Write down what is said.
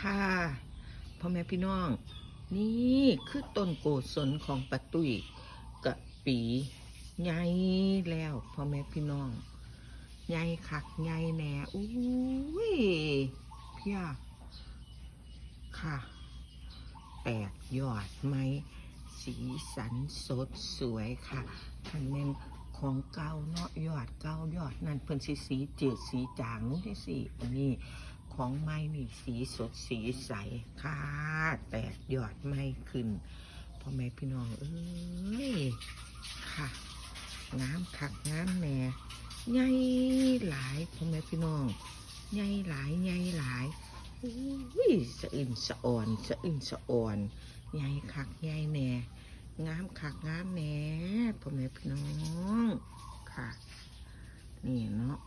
ค่ะพ่อแม่พี่น้อง นี่คือต้นโกศลของปะตุยกะปีใหญ่แล้วพ่อแม่พี่น้องใหญ่คักใหญ่แหน่อุ้ยเพี่ยค่ะแตกยอดไหมสีสันสดสวยค่ะทันเมนของเก่าเนาะยอดเก่ายอดนั่นเพิ่นสีสีจืดสีจางนู้นที่สีอันนี้ ของไม้นี่สีสดสีใสค่ะแตกยอดไม่ขึ้นพ่อแม่พี่น้องเอ้ยค่ะงามคักงามแหน่ใหญ่หลายพ่อแม่พี่น้องใหญ่หลายใหญ่หลายอุ้ยสะอื่นสะอ่อนสะอื่นสะอ่อนใหญ่คักใหญ่แหน่งามคักงามแหน่พ่อแม่พี่น้องค่ะ นี่เนาะ